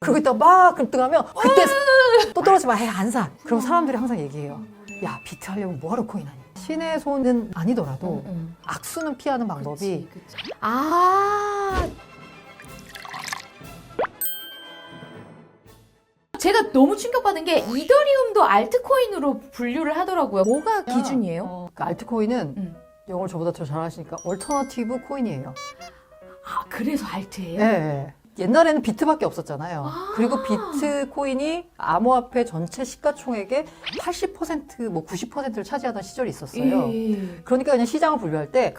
그러고 있다가 막 급등하면 그때 또 떨어지면 에이 안 사. 그럼 사람들이 항상 얘기해요. 야 비트 하려면 뭐하러 코인 하니? 신의 손은 아니더라도 음. 악수는 피하는 방법이. 아 제가 너무 충격받은 게 이더리움도 알트코인으로 분류를 하더라고요. 뭐가 기준이에요? 어, 그 알트코인은 음. 영어를 저보다 더 잘하시니까 얼터너티브 코인이에요. 아 그래서 알트예요? 예, 예. 옛날에는 비트밖에 없었잖아요. 아. 그리고 비트코인이 암호화폐 전체 시가총액의 80%, 뭐 90%를 차지하던 시절이 있었어요. 예. 그러니까 그냥 시장을 분류할 때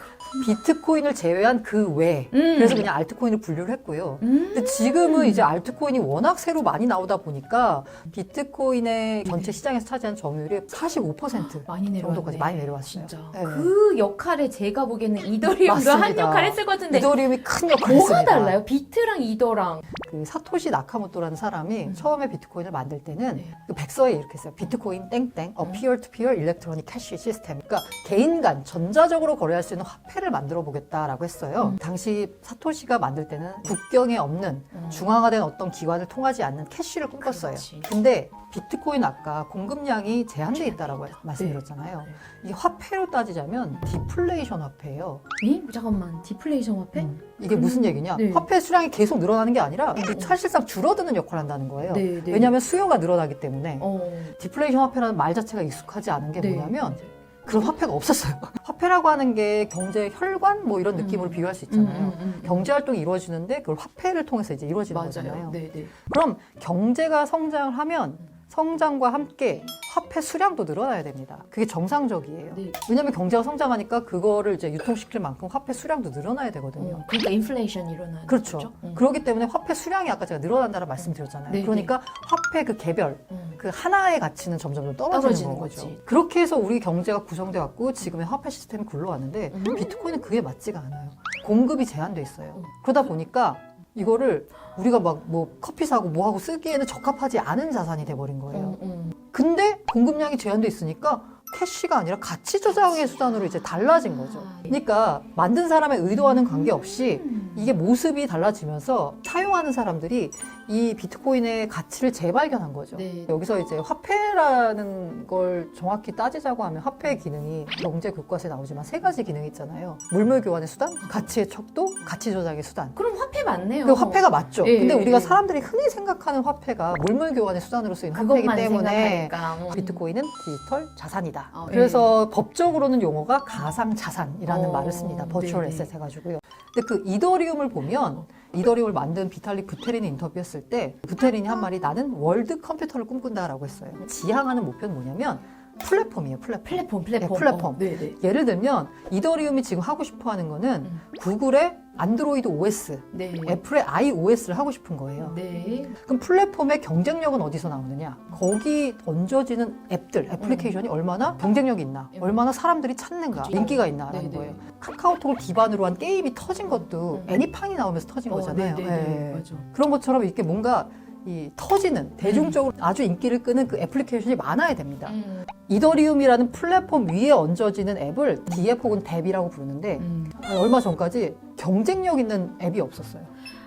비트코인을 제외한 그 외. 음. 그래서 그냥 알트코인을 분류를 했고요. 음. 근데 지금은 이제 알트코인이 워낙 새로 많이 나오다 보니까 비트코인의 전체 시장에서 차지한 점유율이 45% 많이 내려왔네. 정도까지 많이 내려왔어요. 진짜. 네. 그 역할에 제가 보기에는 이더리움도 한 맞습니다. 역할 했을 것 같은데 이더리움이 큰 역할을 뭐가 했습니다. 달라요? 비트랑 이더 랑 그 사토시 나카모토라는 사람이 음. 처음에 비트코인을 만들 때는 네. 그 백서에 이렇게 했어요. 비트코인 땡땡, 어 음. 피어 투 피어 일렉트로닉 캐시 시스템. 그러니까 개인 간 전자적으로 거래할 수 있는 화폐를 만들어 보겠다라고 했어요. 음. 당시 사토시가 만들 때는 국경에 없는 음. 중앙화된 어떤 기관을 통하지 않는 캐시를 꿈꿨어요. 그렇지. 근데 비트코인 아까 공급량이 제한돼 있다라고 말씀드렸잖아요. 네. 이게 화폐로 따지자면 디플레이션 화폐예요. 에? 잠깐만 디플레이션 화폐? 음. 이게 무슨 얘기냐? 네. 화폐 수량이 계속 늘어나는 게 아니라 어. 사실상 줄어드는 역할을 한다는 거예요. 네, 네. 왜냐하면 수요가 늘어나기 때문에 어. 디플레이션 화폐라는 말 자체가 익숙하지 않은 게 네. 뭐냐면 그런 화폐가 없었어요. 화폐라고 하는 게 경제 혈관 뭐 이런 음. 느낌으로 비유할 수 있잖아요. 음, 음, 음. 경제 활동이 이루어지는데 그걸 화폐를 통해서 이제 이루어지는 맞아요. 거잖아요. 네, 네. 그럼 경제가 성장을 하면 성장과 함께 화폐 수량도 늘어나야 됩니다. 그게 정상적이에요. 네. 왜냐하면 경제가 성장하니까 그거를 이제 유통시킬 만큼 화폐 수량도 늘어나야 되거든요. 어, 그러니까 인플레이션 일어나는 그렇죠. 거죠? 음. 그렇기 때문에 화폐 수량이 아까 제가 늘어난다는 말씀드렸잖아요. 네, 그러니까 화폐 그 개별 음. 그 하나의 가치는 점점 좀 떨어지는, 떨어지는 거죠. 거지. 그렇게 해서 우리 경제가 구성돼 갖고 지금의 화폐 시스템이 굴러왔는데 음. 비트코인은 그게 맞지가 않아요. 공급이 제한돼 있어요. 음. 그러다 보니까 이거를 우리가 막 뭐 커피 사고 뭐 하고 쓰기에는 적합하지 않은 자산이 돼 버린 거예요. 음, 음. 근데 공급량이 제한돼 있으니까 캐시가 아니라 가치 조작의 수단으로 이제 달라진 거죠. 아, 그러니까 만든 사람의 의도와는 관계없이 음. 이게 모습이 달라지면서 사용하는 사람들이 이 비트코인의 가치를 재발견한 거죠. 네. 여기서 이제 화폐라는 걸 정확히 따지자고 하면 화폐의 기능이 경제 교과서에 나오지만 세 가지 기능이 있잖아요. 물물 교환의 수단, 가치의 척도, 가치 조작의 수단. 그럼 화폐 맞네요. 그 화폐가 맞죠. 예, 근데 예, 우리가 예. 사람들이 흔히 생각하는 화폐가 물물 교환의 수단으로 쓰이는 화폐이기 때문에 생각하니까. 음. 비트코인은 디지털 자산이다. 아, 그래서 법적으로는 용어가 가상 자산이라는 어, 말을 씁니다. 버추얼 네네. 에셋 해가지고요. 근데 그 이더리 움을 보면 이더리움을 만든 비탈릭 부테린이 인터뷰했을 때 부테린이 한 말이 나는 월드 컴퓨터를 꿈꾼다라고 했어요. 지향하는 목표는 뭐냐면 플랫폼이에요. 플랫폼. 플랫폼, 플랫폼. 네, 플랫폼. 어, 네, 네. 예를 들면 이더리움이 지금 하고 싶어 하는 거는 음. 구글의 안드로이드 OS, 네. 애플의 iOS를 하고 싶은 거예요. 네. 그럼 플랫폼의 경쟁력은 어디서 나오느냐? 거기 던져지는 앱들, 애플리케이션이 얼마나 경쟁력이 있나? 음. 얼마나 사람들이 찾는가? 그치. 인기가 있나라는 네 네. 거예요. 카카오톡을 기반으로 한 게임이 터진 것도 음. 애니팡이 나오면서 터진 거잖아요. 어, 네, 네, 네. 예. 맞아. 그런 것처럼 이렇게 뭔가 이 터지는 대중적으로 아주 인기를 끄는 그 애플리케이션이 많아야 됩니다. 음. 이더리움이라는 플랫폼 위에 얹어지는 앱을 DF 혹은 뎁이라고 부르는데 음. 얼마 전까지 경쟁력 있는 앱이 없었어요.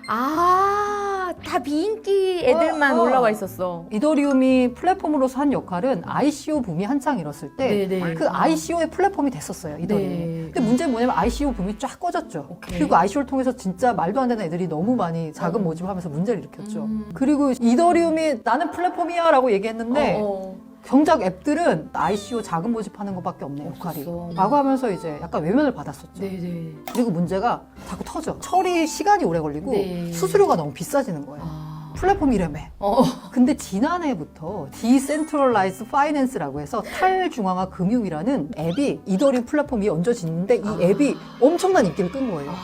아, 다 비인기 애들만 어, 어. 올라와 있었어. 이더리움이 플랫폼으로서 한 역할은 ICO 붐이 한창 일었을 때 네네. 그 ICO의 플랫폼이 됐었어요, 이더리움이. 네. 근데 문제는 뭐냐면 ICO 붐이 쫙 꺼졌죠. 오케이. 그리고 ICO를 통해서 진짜 말도 안 되는 애들이 너무 많이 자금 음. 모집을 하면서 문제를 일으켰죠. 음. 그리고 이더리움이 나는 플랫폼이야 라고 얘기했는데 어, 어. 정작 앱들은 ICO 자금 모집하는 것밖에 없네, 역할이. 없었어. 라고 하면서 이제 약간 외면을 받았었죠. 네네. 그리고 문제가 자꾸 터져. 처리 시간이 오래 걸리고 네. 수수료가 너무 비싸지는 거예요. 아. 플랫폼이라며. 어. 근데 지난해부터 디센트럴라이즈 파이낸스라고 해서 탈중앙화 금융이라는 앱이 이더리움 플랫폼 위에 얹어지는데 이 아. 앱이 엄청난 인기를 끈 거예요. 아,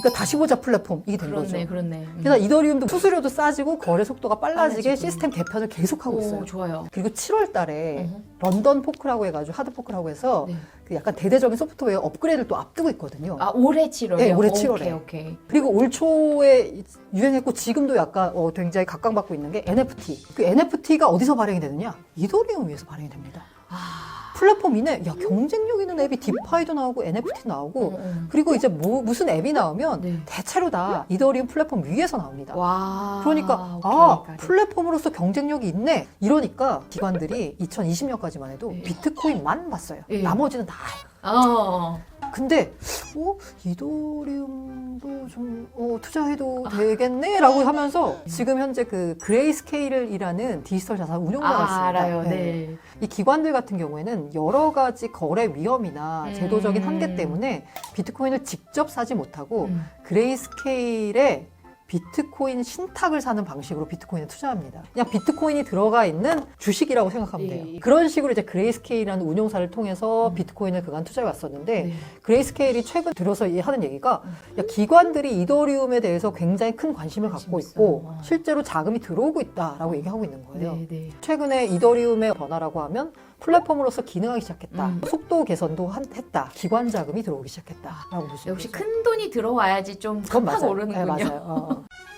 그러니까 다시 보자 플랫폼 이게 된 그렇네, 거죠. 그렇네. 음. 그래서 이더리움도 수수료도 싸지고 거래 속도가 빨라지게 빨라지고. 시스템 개편을 계속하고 오, 있어요. 좋아요. 그리고 7월 달에 어허. 런던 포크라고 해가지고 하드 포크라고 해서 네. 그 약간 대대적인 소프트웨어 업그레이드를 또 앞두고 있거든요. 아, 올해 7월에? 네, 올해 7월에. 오케이, 오케이. 그리고 올 초에 유행했고 지금도 약간 어, 굉장히 각광받고 있는 게 NFT. 그 NFT가 어디서 발행이 되느냐? 이더리움 위에서 발행이 됩니다. 아, 플랫폼 이내 야 경쟁력 있는 앱이 디파이도 나오고 NFT 나오고 음, 음. 그리고 이제 뭐 무슨 앱이 나오면 네. 대체로 다 이더리움 플랫폼 위에서 나옵니다. 와. 그러니까 오케이, 아 it. 플랫폼으로서 경쟁력이 있네 이러니까 기관들이 2020년까지만 해도 네. 비트코인만 봤어요. 네. 나머지는 다 어. 근데 어 이더리움도 좀 어, 투자해도 되겠네라고 하면서 지금 현재 그 그레이스케일이라는 디지털 자산 운용자가 아, 있습니다. 알아요. 네. 네. 이 기관들 같은 경우에는 여러 가지 거래 위험이나 음. 제도적인 한계 때문에 비트코인을 직접 사지 못하고 음. 그레이스케일의 비트코인 신탁을 사는 방식으로 비트코인에 투자합니다. 그냥 비트코인이 들어가 있는 주식이라고 생각하면 돼요. 예. 그런 식으로 이제 그레이스케일이라는 운용사를 통해서 음. 비트코인을 그간 투자해 왔었는데 네. 그레이스케일이 최근 들어서 이 하는 얘기가 음. 야, 기관들이 이더리움에 대해서 굉장히 큰 관심을 관심 갖고. 있고 어. 실제로 자금이 들어오고 있다라고 얘기하고 있는 거예요. 네, 네. 최근에 이더리움의 변화라고 하면 플랫폼으로서 기능하기 시작했다. 음. 속도 개선도 한- 했다. 기관 자금이 들어오기 시작했다 라고 보시면 역시. 큰 돈이 들어와야지 좀 맞아요. 오르는군요. 네, 맞아요. 어, 어.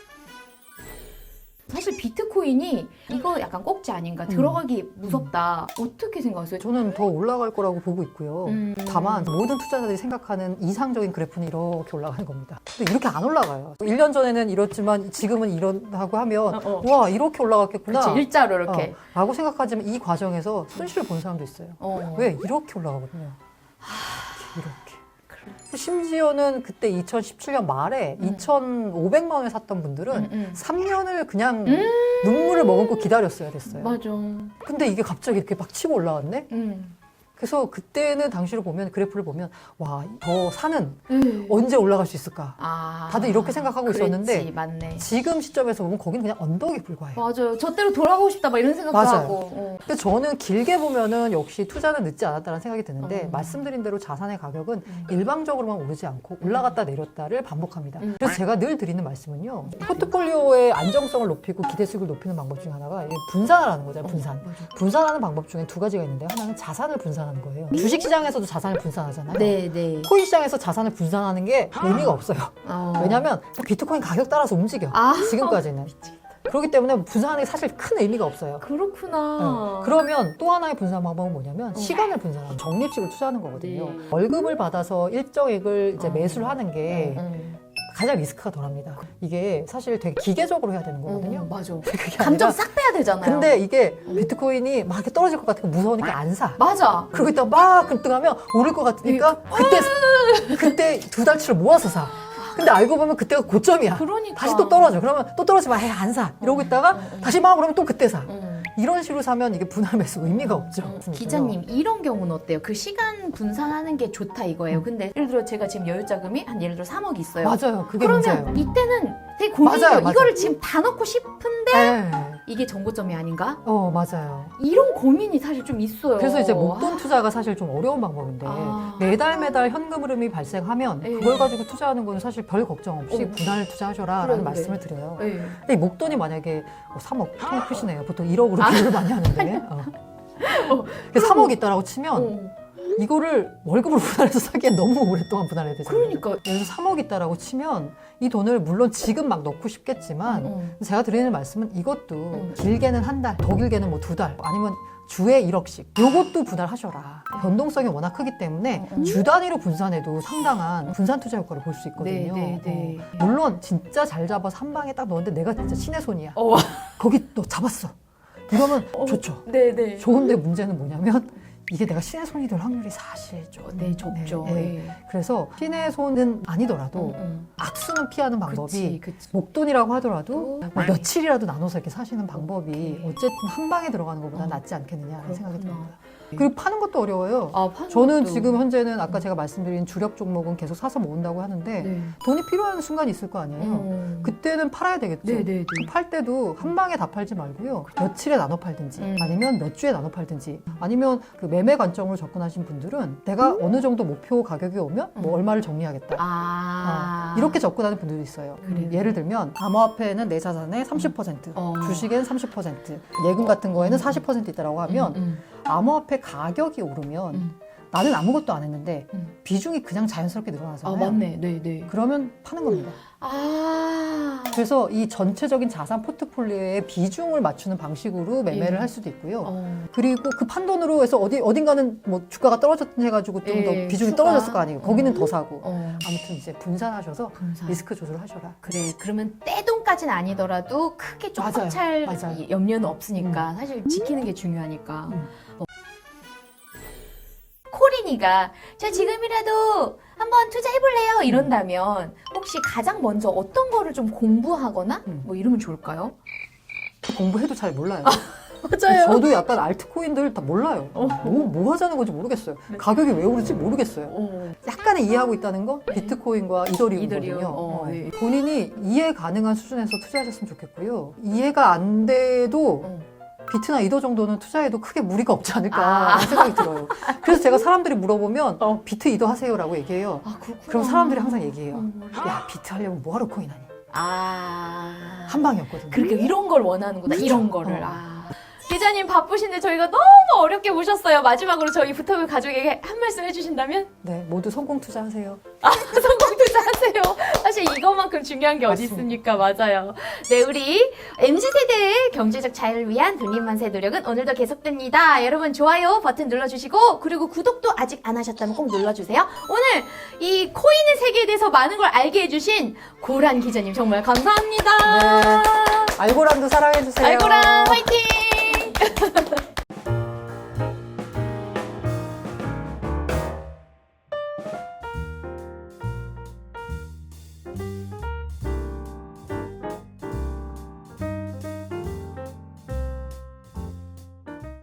사실 비트코인이 이거 약간 꼭지 아닌가 음. 들어가기 무섭다. 어떻게 생각하세요? 저는 더 올라갈 거라고 보고 있고요. 음. 다만 모든 투자자들이 생각하는 이상적인 그래프는 이렇게 올라가는 겁니다. 근데 이렇게 안 올라가요. 1년 전에는 이렇지만 지금은 이런다고 하면 어, 어. 와 이렇게 올라갔겠구나. 그치, 일자로 이렇게. 어, 라고 생각하지만 이 과정에서 손실을 본 사람도 있어요. 어. 왜 이렇게 올라가거든요. 이렇게. 심지어는 그때 2017년 말에 음. 2,500만 원에 샀던 분들은 음, 음. 3년을 그냥 음. 눈물을 머금고 기다렸어야 됐어요. 맞아. 근데 이게 갑자기 이렇게 막 치고 올라왔네? 음. 그래서 그때는 당시를 보면 그래프를 보면 와 더 사는 음. 언제 올라갈 수 있을까? 아. 다들 이렇게 생각하고 그랬지, 있었는데 맞네. 지금 시점에서 보면 거기는 그냥 언덕에 불과해요. 맞아요. 저때로 돌아가고 싶다 막 이런 생각도 맞아요. 하고. 어. 근데 저는 길게 보면은 역시 투자는 늦지 않았다는 생각이 드는데 어. 말씀드린 대로 자산의 가격은 음. 일방적으로만 오르지 않고 올라갔다 내렸다를 반복합니다. 음. 그래서 제가 늘 드리는 말씀은요. 포트폴리오의 안정성을 높이고 기대 수익을 높이는 방법 중에 하나가 이 분산을 하는 거잖아요. 분산. 맞아. 분산하는 방법 중에 두 가지가 있는데 하나는 자산을 분산하는 거예요. 주식 시장에서도 자산을 분산하잖아요. 네, 네. 코인 시장에서 자산을 분산하는 게 의미가 없어요. 어. 왜냐하면 비트코인 가격 따라서 움직여. 아. 지금까지는. 그렇기 때문에 분산하는 게 사실 큰 의미가 없어요. 그렇구나. 네. 그러면 또 하나의 분산 방법은 뭐냐면 어. 시간을 분산하는 적립식을 투자하는 거거든요. 네. 월급을 받아서 일정액을 이제 어. 매수를 하는 게 음. 가장 리스크가 덜합니다. 이게 사실 되게 기계적으로 해야 되는 거거든요. 어, 맞아. 그게 감정 아니라 싹 빼야 되잖아요. 근데 이게 비트코인이 막 이렇게 떨어질 것 같으니까 무서우니까 안 사. 맞아. 그리고 이따가 막 급등하면 오를 것 같으니까 그때 그때 두 달치를 모아서 사. 근데 알고 보면 그때가 고점이야. 그러니까. 다시 또 떨어져. 그러면 또 떨어지면 해안 사. 이러고 있다가 음, 음. 다시 막 오르면 또 그때 사. 음. 이런 식으로 사면 이게 분할 매수 의미가 없죠. 음, 기자님 이런 경우는 어때요? 그 시간 분산하는 게 좋다 이거예요. 음. 근데 예를 들어 제가 지금 여유 자금이 한 예를 들어 3억 있어요. 맞아요. 그게 그러면 문제예요. 이때는 되게 고민이에요. 맞아요, 맞아요. 이거를 지금 다 넣고 싶은데 네. 이게 정고점이 아닌가? 어 맞아요. 이런 고민이 사실 좀 있어요. 그래서 이제 목돈 투자가 사실 좀 어려운 방법인데 아. 매달 매달 현금 흐름이 발생하면 네. 그걸 가지고 투자하는 거는 사실 별 걱정 없이 어. 분할 투자하셔라라는. 말씀을 드려요. 네. 근데 이 목돈이 만약에 3억 통이 크시네요. 보통 1억으로 비교를 많이 하는데 어. 어. 3억 있다라고 치면 어. 이거를 월급으로 분할해서 사기엔 너무 오랫동안 분할해야 되잖아요. 그러니까. 예를 들어서 3억 있다라고 치면 이 돈을 물론 지금 막 넣고 싶겠지만 어. 제가 드리는 말씀은 이것도 음. 길게는 한 달, 더 길게는 뭐 두 달, 아니면 주에 1억씩. 요것도 분할하셔라. 변동성이 워낙 크기 때문에 음. 주 단위로 분산해도 상당한 분산 투자 효과를 볼수 네, 있거든요. 네, 네. 어. 물론 진짜 잘 잡아서 한 방에 딱 넣었는데 내가 진짜 신의 손이야. 어. 거기 너 잡았어. 이러면 어. 좋죠. 네, 네. 좋은데 문제는 뭐냐면 이게 내가 신의 손이 될 확률이 사실 좀. 네, 좁죠. 네, 네. 네. 그래서 신의 손은 아니더라도 음, 음. 악수는 피하는 방법이 그치, 그치. 목돈이라고 하더라도 어. 뭐 며칠이라도 나눠서 이렇게 사시는 방법이 오케이. 어쨌든 한 방에 들어가는 것보다 어. 낫지 않겠느냐라는 생각이. 듭니다. 그리고 파는 것도 어려워요. 아, 파는 저는 것도. 지금 현재는 아까 제가 말씀드린 주력 종목은 계속 사서 모은다고 하는데 네. 돈이 필요한 순간이 있을 거 아니에요. 음. 그때는 팔아야 되겠죠. 네, 네, 네. 팔 때도 한 방에 다 팔지 말고요. 며칠에 나눠 팔든지 음. 아니면 몇 주에 나눠 팔든지 아니면 그 매매 관점으로 접근하신 분들은 내가 어느 정도 목표 가격이 오면 뭐 음. 얼마를 정리하겠다. 아. 어, 이렇게 접근하는 분들도 있어요. 그래요? 예를 들면 암호화폐는 내 자산의 30%, 어. 주식엔 30%, 예금 같은 거에는 40% 있다라고 하면 음, 암호화폐 가격이 오르면 음. 나는 아무것도 안 했는데 음. 비중이 그냥 자연스럽게 아 늘어나잖아요. 맞네, 네, 네. 그러면 파는 겁니다. 아, 그래서 이 전체적인 자산 포트폴리오의 비중을 맞추는 방식으로 매매를 예. 할 수도 있고요. 어. 그리고 그 판돈으로 해서 어디 어딘가는 뭐 주가가 떨어졌던 해가지고 좀 더 예, 비중이 추가. 떨어졌을 거 아니에요. 거기는 더 사고. 어. 아무튼 이제 분산하셔서 분산. 리스크 조절을 하셔라. 그래, 그러면 떼돈까지는 아니더라도 크게 쪽박 맞아요, 찰 맞아요. 이 염려는 없으니까 사실 지키는 게 중요하니까. 음. 어. 코린이가 저 지금이라도 한번 투자해볼래요 이런다면 혹시 가장 먼저 어떤 거를 좀 공부하거나 음. 뭐 이러면 좋을까요? 공부해도 잘 몰라요. 맞아요. 저도 약간 알트코인들 다 몰라요. 어. 뭐, 뭐 하자는 건지 모르겠어요. 네. 가격이 왜 오르지 모르겠어요. 어. 약간은 이해하고 있다는 건 비트코인과 이더리움이거든요. 이더리움, 어, 어. 네. 본인이 이해 가능한 수준에서 투자하셨으면 좋겠고요. 이해가 안 돼도 어. 비트나 이더 정도는 투자해도 크게 무리가 없지 않을까 아. 생각이 들어요. 그래서 제가 사람들이 물어보면 어. 비트 이더 하세요라고 얘기해요. 아 그렇구나. 그럼 사람들이 항상 얘기해요. 어. 야 비트 하려면 뭐하러 코인 하니? 아. 한 방이었거든요. 그렇게 이런 걸 원하는구나. 그쵸? 이런 거를. 어. 아. 기자님 바쁘신데 저희가 너무 어렵게 모셨어요. 마지막으로 저희 부탁을 가족에게 한 말씀 해주신다면 네, 모두 성공 투자하세요. 성공 투자하세요. 사실 이것만큼 중요한 게 어디 있습니까? 맞아요. 네, 우리 MZ 세대의 경제적 자유를 위한 돌림만세 노력은 오늘도 계속됩니다. 여러분 좋아요 버튼 눌러주시고 그리고 구독도 아직 안 하셨다면 꼭 눌러주세요. 오늘 이 코인의 세계에 대해서 많은 걸 알게 해주신 고란 기자님 정말 감사합니다. 네. 알고란도 사랑해주세요. 알고란.